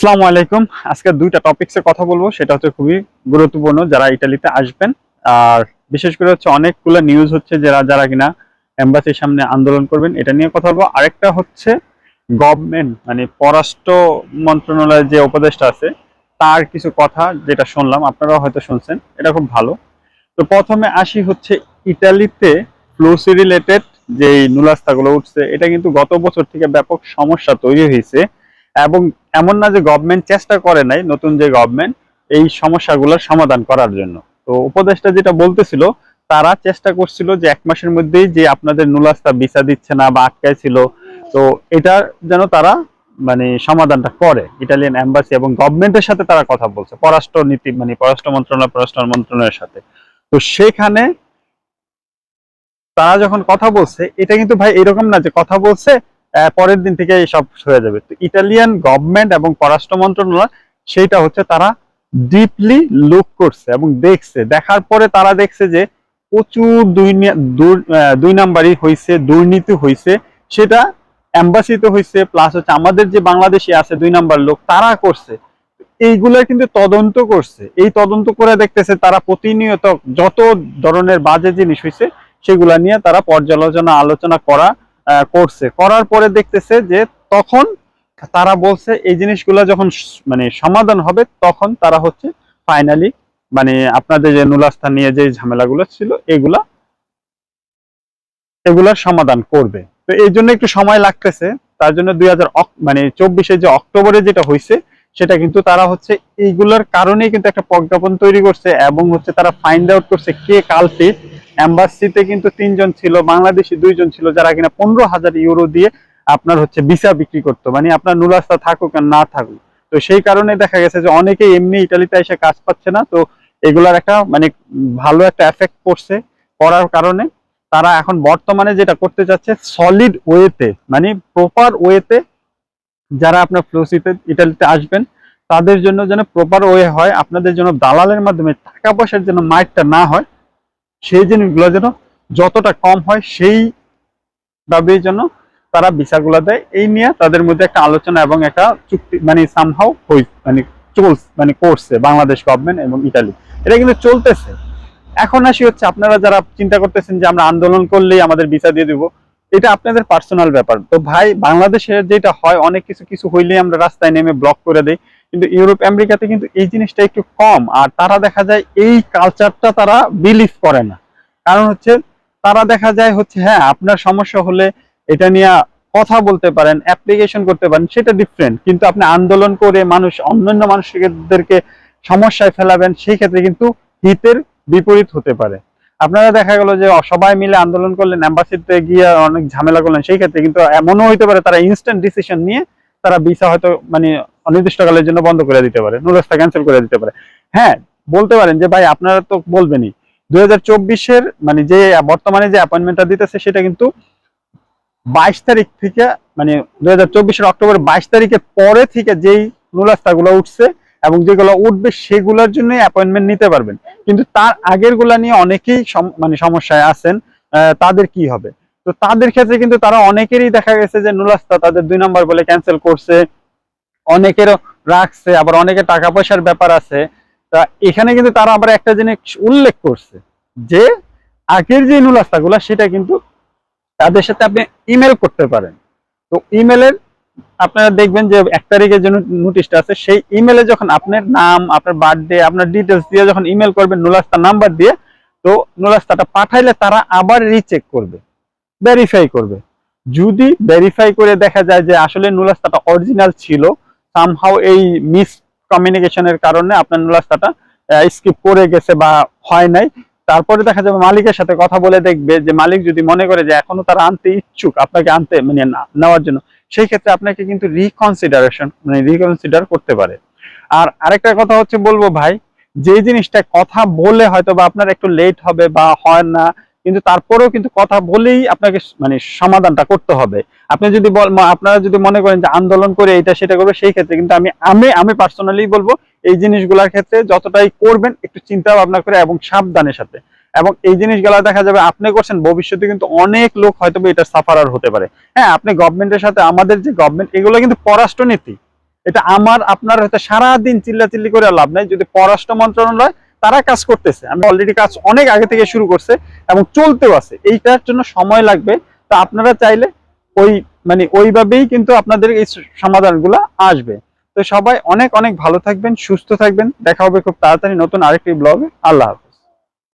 আসসালামু আলাইকুম। আজকে দুইটা টপিকসে কথা বলব। সেটা হচ্ছে খুবই গুরুত্বপূর্ণ যারা ইটালিতে আসবেন। আর বিশেষ করে হচ্ছে অনেকগুলো নিউজ হচ্ছে যারা যারা কিনা এম্বাসির সামনে আন্দোলন করবেন, এটা নিয়ে কথা বলব। আরেকটা হচ্ছে গভর্নমেন্ট মানে পররাষ্ট্র মন্ত্রণালয়ের যে উপদেষ্টা আছে, তার কিছু কথা যেটা শুনলাম, আপনারাও হয়তো শুনছেন, এটা খুব ভালো। তো প্রথমে আসি হচ্ছে ইটালিতে ফ্লুসি রিলেটেড যে নুলাস্তাগুলো উঠছে, এটা কিন্তু গত বছর থেকে ব্যাপক সমস্যা তৈরি হয়েছে। এবং এমন না যে গভর্নমেন্ট চেষ্টা করে নাই নতুন যে গভর্নমেন্ট এই সমস্যাগুলোর সমাধান করার জন্য। তো উপদেষ্টা যেটা বলতেছিল, তারা চেষ্টা করছিল যে এক মাসের মধ্যেই যে আপনাদের নুলাস্তা ভিসা দিচ্ছে না বা আটকায় ছিল তো এটা যেন তারা মানে সমাধানটা করে। ইটালিয়ান এম্বাসি এবং গভর্নমেন্টের সাথে তারা কথা বলছে পররাষ্ট্র নীতি মানে পররাষ্ট্র মন্ত্রণালয়, পররাষ্ট্র মন্ত্রণালয়ের সাথে। তো সেখানে তারা যখন কথা বলছে, এটা কিন্তু ভাই এরকম না যে কথা বলছে পরের দিন থেকে সব হয়ে যাবে। তো ইটালিয়ান গভর্নমেন্ট এবং পররাষ্ট্র মন্ত্রণালয় সেইটা হচ্ছে তারা ডিপলি লুক করছে এবং দেখছে। দেখার পরে তারা দেখছে যে প্রচুর দুই নাম্বারই হয়েছে দুর্নীতি হয়েছে সেটা এম্বাসিতে হয়েছে প্লাস হচ্ছে আমাদের যে বাংলাদেশে আছে দুই নাম্বার লোক, তারা করছে। এইগুলা কিন্তু তদন্ত করছে। এই তদন্ত করে দেখতেছে তারা প্রতিনিয়ত যত ধরনের বাজে জিনিস হয়েছে সেগুলা নিয়ে তারা পর্যালোচনা, আলোচনা করা করছে। করার পরে দেখতেছে যে তখন তারা বলছে এই জিনিসগুলা যখন মানে সমাধান হবে, তখন তারা হচ্ছে ফাইনালি মানে আপনাদের যে নুলাস্থা নিয়ে যে ঝামেলাগুলো ছিল, এগুলা এগুলার সমাধান করবে। তো এই জন্য একটু সময় লাগতেছে। তার জন্য দুই হাজার মানে চব্বিশে যে অক্টোবরে যেটা হয়েছে সেটা কিন্তু তারা হচ্ছে এইগুলোর কারণেই কিন্তু একটা প্রজ্ঞাপন তৈরি করছে এবং হচ্ছে তারা ফাইন্ড আউট করছে কে কালপিট এম্বাসিতে কিন্তু তিনজন ছিল, বাংলাদেশি দুইজন ছিল, যারা কিনা পনেরো হাজার ইউরো দিয়ে আপনার হচ্ছে ভিসা বিক্রি করতো। মানে আপনার নুলাস্তা থাকুক আর না থাকুক। তো সেই কারণে দেখা গেছে যে অনেকে এমনি ইটালিতে এসে কাজ পাচ্ছে না। তো এগুলার একটা মানে ভালো একটা এফেক্ট পড়ছে পড়ার কারণে। তারা এখন বর্তমানে যেটা করতে চাচ্ছে সলিড ওয়েতে মানে প্রপার ওয়েতে যারা আপনার ফ্লোসিতে ইটালিতে আসবেন, তাদের জন্য যেন প্রপার ওয়ে হয়, আপনাদের জন্য দালালের মাধ্যমে টাকা পয়সার যেন মাইটটা না হয় সেই জিনিসগুলো যেন যতটা কম হয় সেই ভাবে যেন তারা ভিসাগুলো দেয়। এই নিয়ে তাদের মধ্যে একটা আলোচনা এবং একটা চুক্তি মানে সামহাও হই মানে চলছে মানে করছে বাংলাদেশ গভর্নমেন্ট এবং ইটালি এটা কিন্তু চলতেছে। এখন আসি হচ্ছে, আপনারা যারা চিন্তা করতেছেন যে আমরা আন্দোলন করলেই আমাদের ভিসা দিয়ে দিব এটা আপনাদের পার্সোনাল ব্যাপার। তো ভাই বাংলাদেশের যেটা হয়, অনেক কিছু কিছু হইলেই আমরা রাস্তায় নেমে ব্লক করে দেই। কিন্তু ইউরোপ, আমেরিকাতে কিন্তু এই জিনিসটা একটু কম। আর তারা দেখা যায়, এই কালচারটা তারা বিলিভ করে না। কারণ হচ্ছে, তারা দেখা যায় হচ্ছে হ্যাঁ আপনার সমস্যা হলে এটা নিয়ে কথা বলতে পারেন অ্যাপ্লিকেশন করতে পারেন, সেটা ডিফারেন্ট কিন্তু আপনি আন্দোলন করে মানুষ, অন্যান্য মানুষদেরকে সমস্যায় ফেলাবেন, সেই ক্ষেত্রে কিন্তু হিতের বিপরীত হতে পারে। আপনারা দেখা গেল যে সবাই মিলে আন্দোলন করলেন অ্যাম্বাসিতে গিয়ে অনেক ঝামেলা করলেন, সেই ক্ষেত্রে কিন্তু এমনও হইতে পারে তারা ইনস্ট্যান্ট ডিসিশন নিয়ে তারা ভিসা হয়তো মানে অনির্দিষ্টকালের জন্য বন্ধ করে দিতে পারে নুরস্তা ক্যান্সেল করে দিতে পারে। হ্যাঁ বলতে পারেন যে ভাই আপনারা তো বলবেনই, দুই হাজার মানে যে বর্তমানে যে অ্যাপয়েন্টমেন্টটা দিতেছে সেটা কিন্তু বাইশ তারিখ থেকে মানে দুই হাজার চব্বিশের অক্টোবর বাইশ তারিখের পরে থেকে যেই নুরাস্তাগুলো উঠছে এবং যেগুলো উঠবে সেগুলোর জন্য অ্যাপয়েন্টমেন্ট নিতে পারবেন। কিন্তু তার আগেরগুলা নিয়ে অনেকেই মানে সমস্যায় আছেন তাদের কি হবে? তো তাদের ক্ষেত্রে কিন্তু তারা অনেকেরই দেখা গেছে যে নুলাস্তা তাদের দুই নম্বর বলে ক্যান্সেল করছে, অনেকেরও রাখছে, আবার অনেকের টাকা পয়সার ব্যাপার আছে। তা এখানে কিন্তু তারা আবার একটা জিনিস উল্লেখ করছে যে, আগের যে নুলাস্তাগুলো সেটা কিন্তু তাদের সাথে আপনি ইমেল করতে পারেন। তো ইমেলের আপনারা দেখবেন যে এক তারিখের যে নোটিশটা আছে, সেই ইমেলে যখন আপনার নাম, আপনার বার্থডে আপনার ডিটেলস দিয়ে যখন ইমেল করবেন, নুলাস্তা নাম্বার দিয়ে, তো নুলাস্তাটা পাঠাইলে তারা আবার রিচেক করবে ভেরিফাই করবে। যদি ভেরিফাই করে দেখা যায় যে আসলে নুলাস্তাটা অরিজিনাল ছিল সামহাও এই মিস কমিউনিকেশনের কারণে আপনার নুলাস্তাটা স্কিপ করে গেছে বা হয় নাই, তারপরে দেখা যাবে মালিকের সাথে কথা বলে দেখবে যে মালিক যদি মনে করে যে এখনও তারা আনতে ইচ্ছুক, আপনাকে আনতে মানে নেওয়ার জন্য সেই ক্ষেত্রে আপনাকে কিন্তু রিকনসিডারেশন মানে রিকনসিডার করতে পারে। আর আরেকটা কথা হচ্ছে বলব ভাই, যে জিনিসটা কথা বলে হয়তো বা আপনার একটু লেট হবে বা হয় না, কিন্তু তারপরেও কিন্তু কথা বলেই আপনাকে মানে সমাধানটা করতে হবে। আপনি যদি আপনারা যদি মনে করেন যে আন্দোলন করে এটা সেটা করবে, সেই ক্ষেত্রে কিন্তু আমি আমি আমি পার্সোনালি বলব, এই জিনিসগুলোর ক্ষেত্রে যতটাই করবেন একটু চিন্তা ভাবনা করে এবং সাবধানের সাথে। এবং এই জিনিসগুলো দেখা যাবে, আপনি করছেন, ভবিষ্যতে কিন্তু অনেক লোক হয়তো এটা সাফারার হতে পারে। হ্যাঁ আপনি গভর্নমেন্টের সাথে, আমাদের যে গভর্নমেন্ট এগুলো কিন্তু পররাষ্ট্রনীতি। এটা আমার, আপনার হয়তো সারাদিন চিল্লাচিল্লি করে লাভ নাই। যদি পররাষ্ট্র মন্ত্রণালয়, তারা কাজ করতেছে। আমি অলরেডি কাজ অনেক আগে থেকে শুরু করছে এবং চলতেও আছে। এইটার জন্য সময় লাগবে। তা আপনারা চাইলে ওই মানে ওইভাবেই কিন্তু আপনাদের এই সমাধানগুলো আসবে। তো সবাই অনেক অনেক ভালো থাকবেন, সুস্থ থাকবেন। দেখা হবে খুব তাড়াতাড়ি নতুন আরেকটি ব্লগে আল্লাহ হাফেজ।